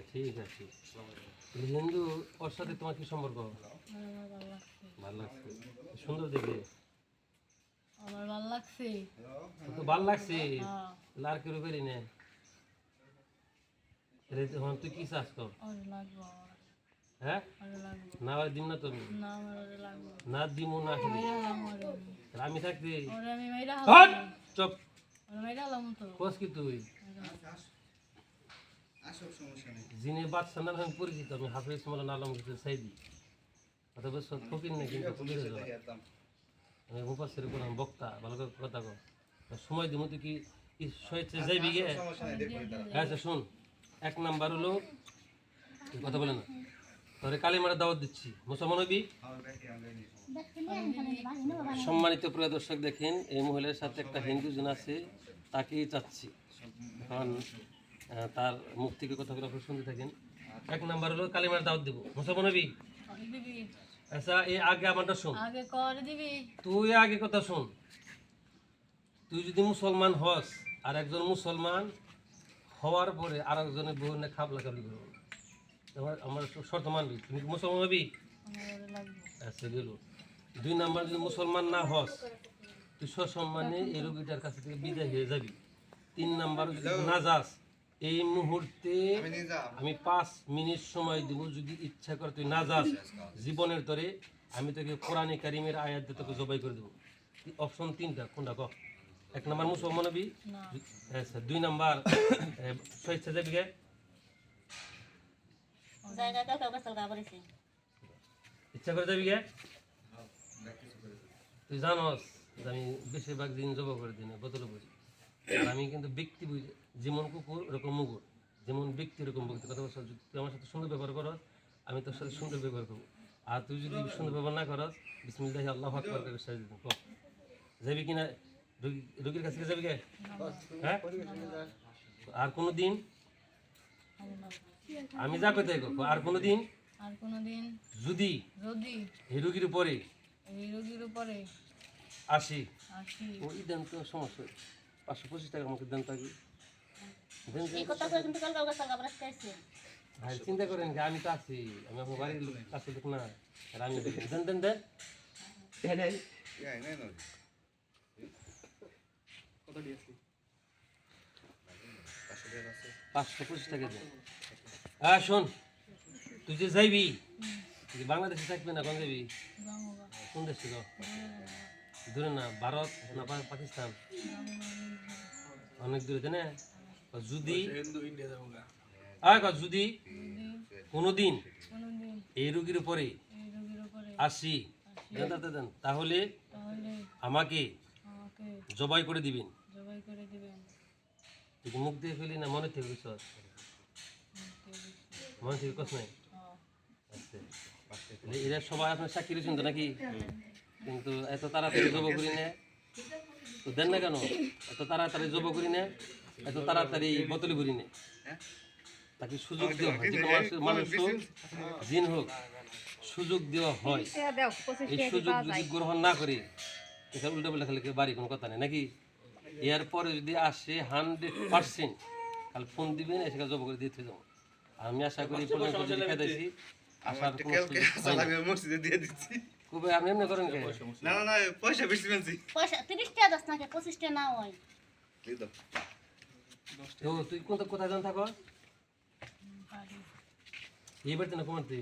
আচ্ছা ঠিক আছে। হিন্দু ওর সাথে তোমার কি সম্পর্ক? ভালো লাগছে। সুন্দর দেখে আমার ভালো লাগছে। তো ভালো লাগছে। হ্যাঁ। লার কেউ করি না রে তুই কি চাস কর? হ্যাঁ? না আর দিম না তুমি না না দিমু আমি। থাকতে। চপ। কোস কি তুই? যিনি বাদশা নামে আমি পরিচিত আমি হাফিজ মোলান আলম কিছু সাইদি অথবা সব ফকির না কিন্তু আমি মুফাসের কোন বক্তা ভালো করে কথা কর সময় দিব তুই কি সহিত যাইবি গে? আচ্ছা শুন। এক নাম্বার হলো কথা বলে না? তোরে কালিমারা দাওয়াত দিচ্ছি। মুসলমান হবি? সম্মানিত প্রিয় দর্শক দেখেন এই মহিলার সাথে একটা হিন্দু জন আছে তাকেই চাচ্ছি। কারণ তার মুখ থেকে কথাগুলো আপনারা শুনতে থাকেন। এক নাম্বার হলো কালিমার দাওয়াত দিব। মুসলমান হবি আচ্ছা এই আগে আমারটা শোন। আগে করে দিবি। তুই আগে কথা শোন। তুই যদি মুসলমান হস আর একজন মুসলমান হওয়ার পরে আর একজনের বউ না খাবলা খাবলি করব। আমার আমার শর্ত মানবি। তুমি মুসলমান হবি? লাগবো আচ্ছা গেল দুই নাম্বার যদি মুসলমান না হস তুই সসম্মানে এই রোগীটার কাছ থেকে বিদায় হয়ে যাবি। তিন নাম্বার যদি না যাস এই মুহূর্তে আমি পাঁচ মিনিট সময় দিব যদি ইচ্ছা করে তুই না যাস জীবনের তরে আমি তোকে কোরআনে কারিমের আয়াত দিয়ে তোকে জবাই করে দেবো। অপশন তিনটা কোনটা ক? এক নাম্বার মুসলমান হবি না আচ্ছা দুই নাম্বার স্বেচ্ছা যাবি গে ইচ্ছা করে যাবি গে তুই জানস আমি বেশিরভাগ দিন জব করে দিই না বোতলে বুঝি আর আমি কিন্তু ব্যক্তি বুঝি যেমন কুকুর ওরকম মুগুর। যেমন ব্যক্তি এরকম ব্যক্তি কথা বলছো যদি তুই আমার সাথে সুন্দর ব্যবহার করস আমি তোর সাথে সুন্দর ব্যবহার করব। আর তুই যদি সুন্দর ব্যবহার না করস বিসমিল্লাহি আল্লাহ আকবার করে সাজিয়ে দিন যাবি কিনা? রোগী রোগীর কাছে যাবি গে? হ্যাঁ? আর কোনো দিন আমি যা করতে আর কোনো দিন আর কোনোদিন? যদি যদি এই রোগীর উপরে এই রোগীর উপরে আসি। আসি। ওই দেন তো সমস্যা পাঁচশো পঁচিশ টাকা আমাকে দেন দেন। ভাই চিন্তা করেন যে আমি তো আছি আমি আপনার বাড়ির লোক কাছে লোক না আর আমি দেন দেন দেন। পাঁচশো পঁচিশ টাকা দেন। হ্যাঁ শোন তুই যে যাইবি বাংলাদেশে থাকবি না কোন যাবি কোন দেশে দূরে না ভারত না পাকিস্তান? অনেক দূরে তাই না? যদি যদি কোনোদিন এই রোগীর উপরে আসি তাহলে আমাকে জবাই করে দিবেন। জবাই মুখ দিয়ে ফেলি না মনে থেকে মনে থেকে কস নাই? আচ্ছা। এরা সবাই আপনার সাক্ষী রয়েছেন তো নাকি? কিন্তু এত তাড়াতাড়ি জব করি না। তো দেন না কেন? এত তাড়াতাড়ি জব করি না এত তাড়াতাড়ি বোতলে করি না। তাকে সুযোগ দেওয়া হয়। মানুষ জিন হোক সুযোগ দেওয়া হয়। এই সুযোগ যদি গ্রহণ না করে এখানে উল্টো পাল্টা খেলে বাড়ি কোনো কথা নেই নাকি? এরপরে যদি আসে হান্ড্রেড পার্সেন্ট কাল ফোন দিবেন এসে জব করে দিতে যাব আমি আশা করি খেতেছি আসার দিয়ে দিচ্ছি। খুবই আপনি এমনি করেন কে? না না না পয়সা বেশি পেয়েছি পয়সা তিরিশ টাকা দশ নাকি পঁচিশ টাকা না হয়। তো তুই কোন কোথায় জান থাকো? এই বাড়িতে না কোমার তুই